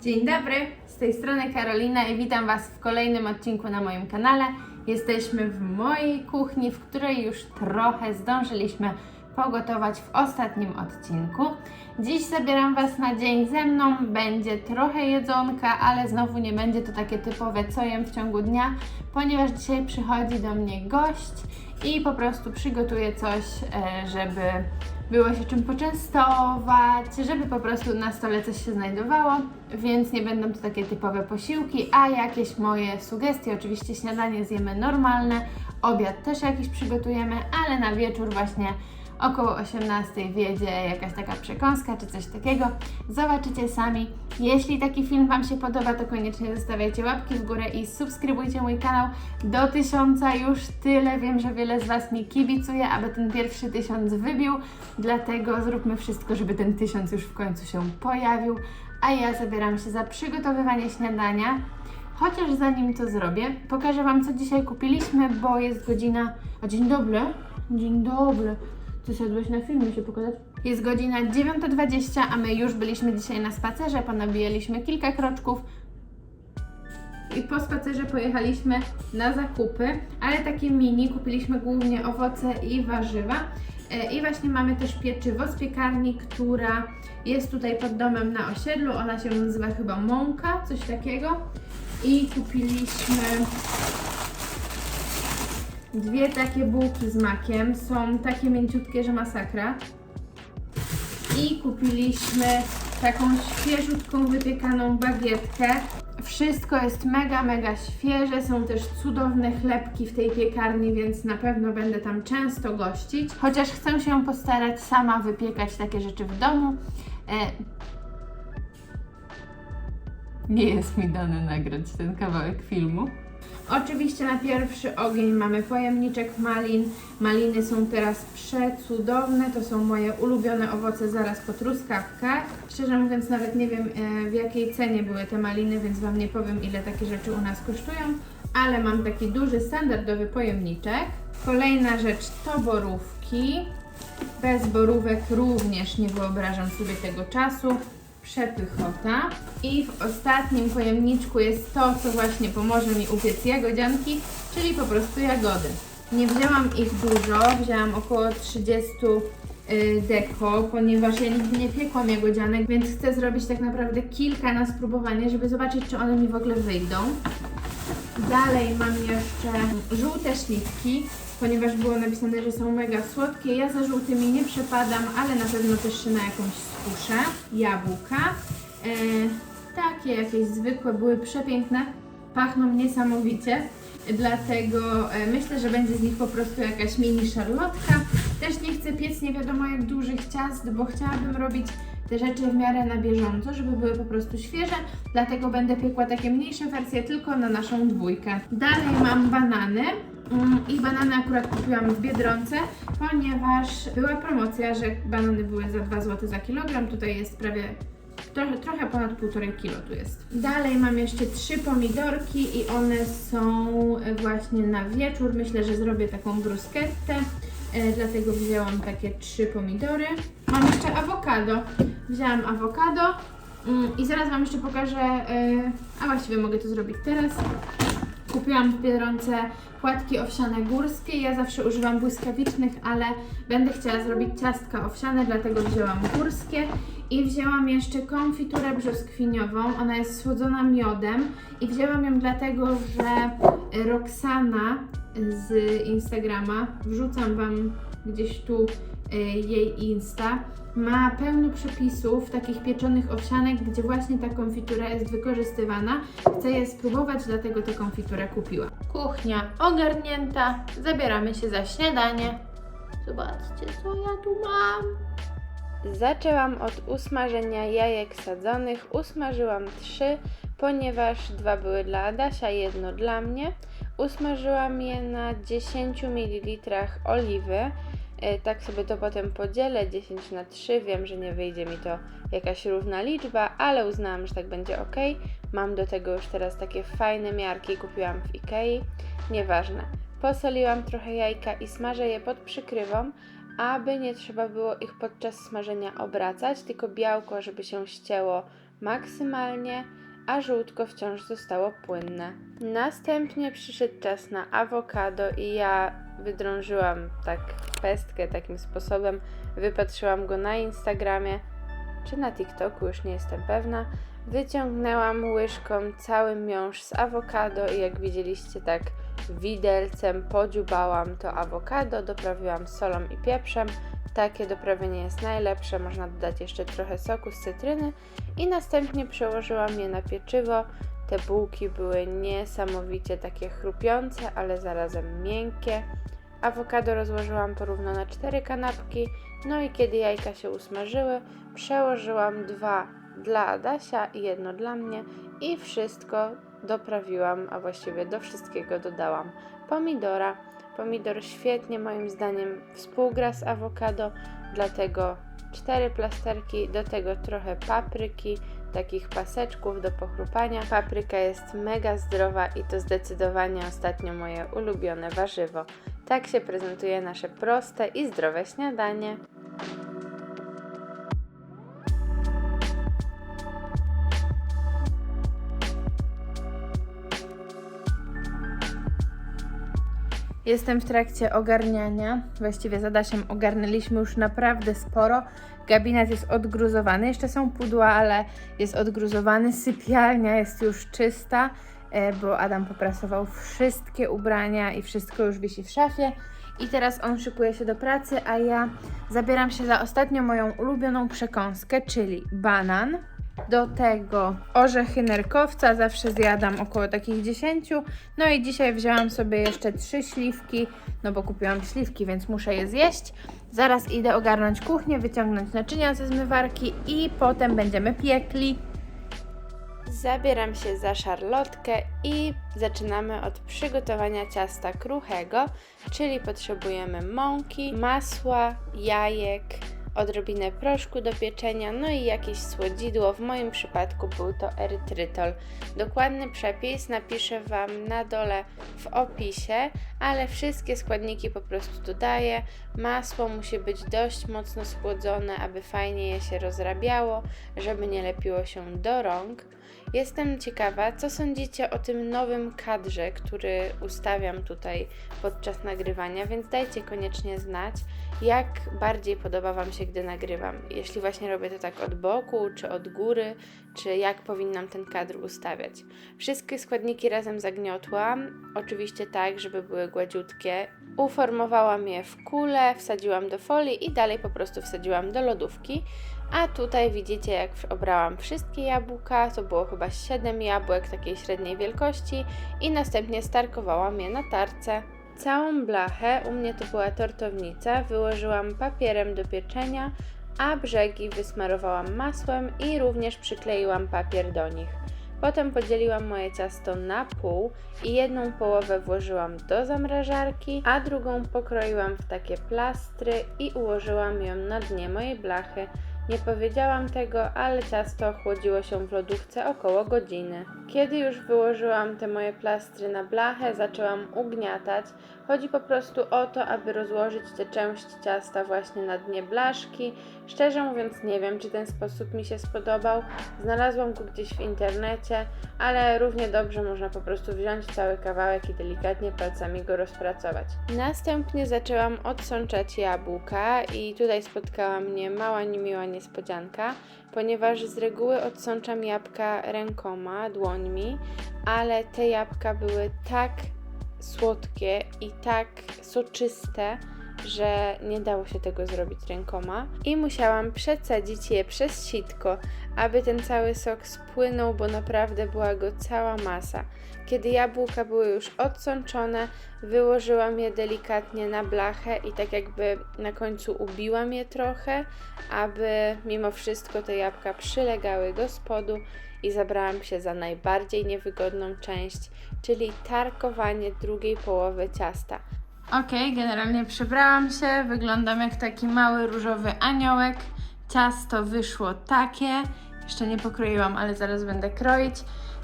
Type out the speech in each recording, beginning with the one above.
Dzień dobry, z tej strony Karolina i witam Was w kolejnym odcinku na moim kanale. Jesteśmy w mojej kuchni, w której już trochę zdążyliśmy pogotować w ostatnim odcinku. Dziś zabieram Was na dzień ze mną. Będzie trochę jedzonka, ale znowu nie będzie to takie typowe, co jem w ciągu dnia, ponieważ dzisiaj przychodzi do mnie gość i po prostu przygotuję coś, e, żeby było się czym poczęstować, żeby po prostu na stole coś się znajdowało, więc nie będą to takie typowe posiłki, a jakieś moje sugestie, oczywiście śniadanie zjemy normalne, obiad też jakiś przygotujemy, ale na wieczór właśnie około 18 wiedzie jakaś taka przekąska czy coś takiego. Zobaczycie sami. Jeśli taki film Wam się podoba, to koniecznie zostawiajcie łapki w górę i subskrybujcie mój kanał. Do tysiąca już tyle. Wiem, że wiele z Was mi kibicuje, aby ten pierwszy tysiąc wybił. Dlatego zróbmy wszystko, żeby ten tysiąc już w końcu się pojawił. A ja zabieram się za przygotowywanie śniadania. Chociaż zanim to zrobię, pokażę Wam, co dzisiaj kupiliśmy, bo jest godzina. A dzień dobry. Dzień dobry. Ty szedłeś na filmie się pokazać? Jest godzina 9.20, a my już byliśmy dzisiaj na spacerze, ponabijaliśmy kilka kroczków. I po spacerze pojechaliśmy na zakupy, ale takie mini, kupiliśmy głównie owoce i warzywa. E, I właśnie mamy też pieczywo z piekarni, która jest tutaj pod domem na osiedlu. Ona się nazywa chyba Mąka, coś takiego. I kupiliśmy dwie takie bułki z makiem. Są takie mięciutkie, że masakra. I kupiliśmy taką świeżutką, wypiekaną bagietkę. Wszystko jest mega, mega świeże. Są też cudowne chlebki w tej piekarni, więc na pewno będę tam często gościć. Chociaż chcę się postarać sama wypiekać takie rzeczy w domu. E... Nie jest mi dane nagrać ten kawałek filmu. Oczywiście na pierwszy ogień mamy pojemniczek malin. Maliny są teraz przecudowne, to są moje ulubione owoce zaraz po truskawkach. Szczerze mówiąc nawet nie wiem e, w jakiej cenie były te maliny, więc Wam nie powiem ile takie rzeczy u nas kosztują. Ale mam taki duży standardowy pojemniczek. Kolejna rzecz to borówki. Bez borówek również nie wyobrażam sobie tego czasu przepychota. I w ostatnim pojemniczku jest to, co właśnie pomoże mi upiec jagodzianki, czyli po prostu jagody. Nie wzięłam ich dużo, wzięłam około 30 y, deko, ponieważ ja nigdy nie piekłam jagodzianek, więc chcę zrobić tak naprawdę kilka na spróbowanie, żeby zobaczyć, czy one mi w ogóle wyjdą. Dalej mam jeszcze żółte śliwki, ponieważ było napisane, że są mega słodkie. Ja za żółtymi nie przepadam, ale na pewno też się na jakąś skuszę. Jabłka. E, takie jakieś zwykłe, były przepiękne. Pachną niesamowicie. Dlatego e, myślę, że będzie z nich po prostu jakaś mini szarlotka. Też nie chcę piec nie wiadomo jak dużych ciast, bo chciałabym robić te rzeczy w miarę na bieżąco, żeby były po prostu świeże, dlatego będę piekła takie mniejsze wersje tylko na naszą dwójkę. Dalej mam banany. Mm, I banany akurat kupiłam w Biedronce, ponieważ była promocja, że banany były za 2 zł za kilogram. Tutaj jest prawie trochę, trochę ponad 1,5 kilo tu jest. Dalej mam jeszcze trzy pomidorki i one są właśnie na wieczór. Myślę, że zrobię taką bruschettę. E, dlatego wzięłam takie trzy pomidory. Mam jeszcze awokado. Wzięłam awokado mm, i zaraz Wam jeszcze pokażę, e, a właściwie mogę to zrobić teraz. Kupiłam w Biedronce płatki owsiane górskie. Ja zawsze używam błyskawicznych, ale będę chciała zrobić ciastka owsiane, dlatego wzięłam górskie. I wzięłam jeszcze konfiturę brzoskwiniową. Ona jest słodzona miodem i wzięłam ją dlatego, że Roxana z Instagrama, wrzucam Wam gdzieś tu jej Insta, ma pełno przepisów takich pieczonych owsianek, gdzie właśnie ta konfitura jest wykorzystywana. Chcę je spróbować, dlatego tę konfiturę kupiłam. Kuchnia ogarnięta, zabieramy się za śniadanie. Zobaczcie, co ja tu mam. Zaczęłam od usmażenia jajek sadzonych. Usmażyłam trzy, ponieważ dwa były dla Adasia, jedno dla mnie. Usmażyłam je na 10 ml oliwy. E, Tak sobie to potem podzielę 10 na 3. Wiem, że nie wyjdzie mi to jakaś równa liczba, ale uznałam, że tak będzie ok. Mam do tego już teraz takie fajne miarki, kupiłam w Ikei. Nieważne. Posoliłam trochę jajka i smażę je pod przykrywą, aby nie trzeba było ich podczas smażenia obracać, tylko białko, żeby się ścięło, maksymalnie, a żółtko wciąż zostało płynne. Następnie przyszedł czas na awokado i ja wydrążyłam tak pestkę takim sposobem. Wypatrzyłam go na Instagramie czy na TikToku, już nie jestem pewna. Wyciągnęłam łyżką cały miąższ z awokado i jak widzieliście tak widelcem podziubałam to awokado, doprawiłam solą i pieprzem. Takie doprawienie jest najlepsze, można dodać jeszcze trochę soku z cytryny i następnie przełożyłam je na pieczywo. Te bułki były niesamowicie takie chrupiące, ale zarazem miękkie. Awokado rozłożyłam porówno na cztery kanapki, no i kiedy jajka się usmażyły, przełożyłam dwa dla Adasia i jedno dla mnie i wszystko doprawiłam, a właściwie do wszystkiego dodałam pomidora. Pomidor świetnie moim zdaniem współgra z awokado, dlatego cztery plasterki, do tego trochę papryki, takich paseczków do pochrupania. Papryka jest mega zdrowa i to zdecydowanie ostatnio moje ulubione warzywo. Tak się prezentuje nasze proste i zdrowe śniadanie. Jestem w trakcie ogarniania. Właściwie z Adasiem ogarnęliśmy już naprawdę sporo. Gabinet jest odgruzowany. Jeszcze są pudła, ale jest odgruzowany. Sypialnia jest już czysta, e, bo Adam poprasował wszystkie ubrania i wszystko już wisi w szafie. I teraz on szykuje się do pracy, a ja zabieram się za ostatnią moją ulubioną przekąskę, czyli banan. Do tego orzechy nerkowca, zawsze zjadam około takich 10. No i dzisiaj wzięłam sobie jeszcze trzy śliwki, no bo kupiłam śliwki, więc muszę je zjeść. Zaraz idę ogarnąć kuchnię, wyciągnąć naczynia ze zmywarki i potem będziemy piekli. Zabieram się za szarlotkę i zaczynamy od przygotowania ciasta kruchego, czyli potrzebujemy mąki, masła, jajek, odrobinę proszku do pieczenia, no i jakieś słodzidło. W moim przypadku był to erytrytol. Dokładny przepis napiszę Wam na dole w opisie, ale wszystkie składniki po prostu dodaję. Masło musi być dość mocno schłodzone, aby fajnie je się rozrabiało, żeby nie lepiło się do rąk. Jestem ciekawa, co sądzicie o tym nowym kadrze, który ustawiam tutaj podczas nagrywania, więc dajcie koniecznie znać, jak bardziej podoba Wam się, gdy nagrywam. Jeśli właśnie robię to tak od boku, czy od góry, czy jak powinnam ten kadr ustawiać. Wszystkie składniki razem zagniotłam, oczywiście tak, żeby były gładziutkie. Uformowałam je w kulę, wsadziłam do folii i dalej po prostu wsadziłam do lodówki. A tutaj widzicie, jak obrałam wszystkie jabłka, to było chyba 7 jabłek takiej średniej wielkości i następnie starkowałam je na tarce. Całą blachę, u mnie to była tortownica, wyłożyłam papierem do pieczenia, a brzegi wysmarowałam masłem i również przykleiłam papier do nich. Potem podzieliłam moje ciasto na pół i jedną połowę włożyłam do zamrażarki, a drugą pokroiłam w takie plastry i ułożyłam ją na dnie mojej blachy. Nie powiedziałam tego, ale ciasto chłodziło się w lodówce około godziny. Kiedy już wyłożyłam te moje plastry na blachę, zaczęłam ugniatać. Chodzi po prostu o to, aby rozłożyć tę część ciasta właśnie na dnie blaszki. Szczerze mówiąc, nie wiem, czy ten sposób mi się spodobał. Znalazłam go gdzieś w internecie, ale równie dobrze można po prostu wziąć cały kawałek i delikatnie palcami go rozpracować. Następnie zaczęłam odsączać jabłka i tutaj spotkała mnie mała niemiła niespodzianka, ponieważ z reguły odsączam jabłka rękoma, dłońmi, ale te jabłka były tak słodkie i tak soczyste, że nie dało się tego zrobić rękoma i musiałam przecedzić je przez sitko, aby ten cały sok spłynął, bo naprawdę była go cała masa. Kiedy jabłka były już odsączone, wyłożyłam je delikatnie na blachę i tak jakby na końcu ubiłam je trochę, aby mimo wszystko te jabłka przylegały do spodu i zabrałam się za najbardziej niewygodną część, czyli tarkowanie drugiej połowy ciasta. Ok, generalnie przebrałam się, wyglądam jak taki mały różowy aniołek. Ciasto wyszło takie, jeszcze nie pokroiłam, ale zaraz będę kroić.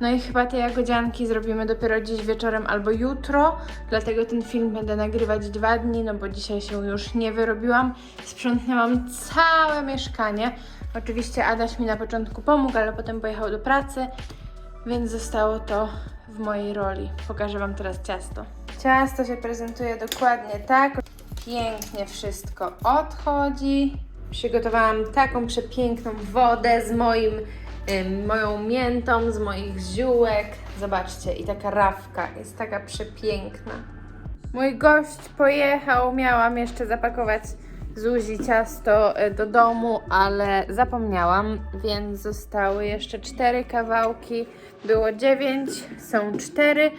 No i chyba te jagodzianki zrobimy dopiero dziś wieczorem albo jutro, dlatego ten film będę nagrywać dwa dni, no bo dzisiaj się już nie wyrobiłam. Sprzątnęłam całe mieszkanie. Oczywiście Adaś mi na początku pomógł, ale potem pojechał do pracy, więc zostało to w mojej roli. Pokażę Wam teraz ciasto. Ciasto się prezentuje dokładnie tak. Pięknie wszystko odchodzi. Przygotowałam taką przepiękną wodę z moim, ym, moją miętą, z moich ziółek. Zobaczcie, i taka rawka jest taka przepiękna. Mój gość pojechał, miałam jeszcze zapakować Zuzi ciasto y, do domu, ale zapomniałam, więc zostały jeszcze cztery kawałki. Było dziewięć, są cztery,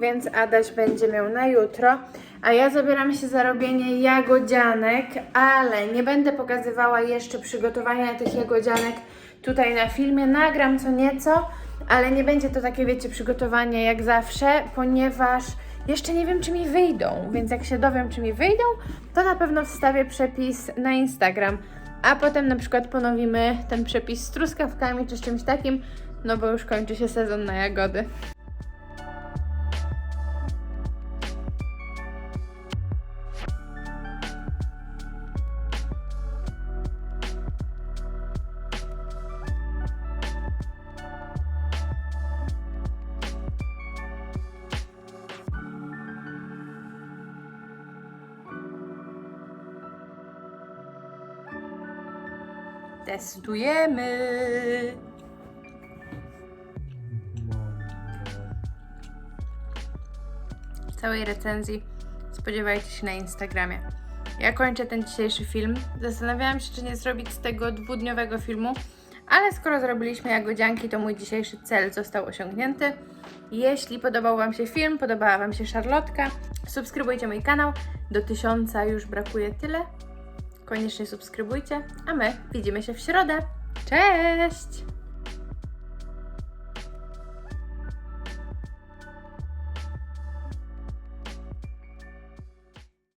więc Adaś będzie miał na jutro. A ja zabieram się za robienie jagodzianek, ale nie będę pokazywała jeszcze przygotowania tych jagodzianek tutaj na filmie. Nagram co nieco, ale nie będzie to takie, wiecie, przygotowanie jak zawsze, ponieważ jeszcze nie wiem, czy mi wyjdą, więc jak się dowiem, czy mi wyjdą, to na pewno wstawię przepis na Instagram, a potem na przykład ponowimy ten przepis z truskawkami czy z czymś takim, no bo już kończy się sezon na jagody. Testujemy! Całej recenzji spodziewajcie się na Instagramie. Ja kończę ten dzisiejszy film. Zastanawiałam się, czy nie zrobić z tego dwudniowego filmu, ale skoro zrobiliśmy jagodzianki, to mój dzisiejszy cel został osiągnięty. Jeśli podobał Wam się film, podobała Wam się szarlotka, subskrybujcie mój kanał. Do tysiąca już brakuje tyle. Koniecznie subskrybujcie, a my widzimy się w środę. Cześć!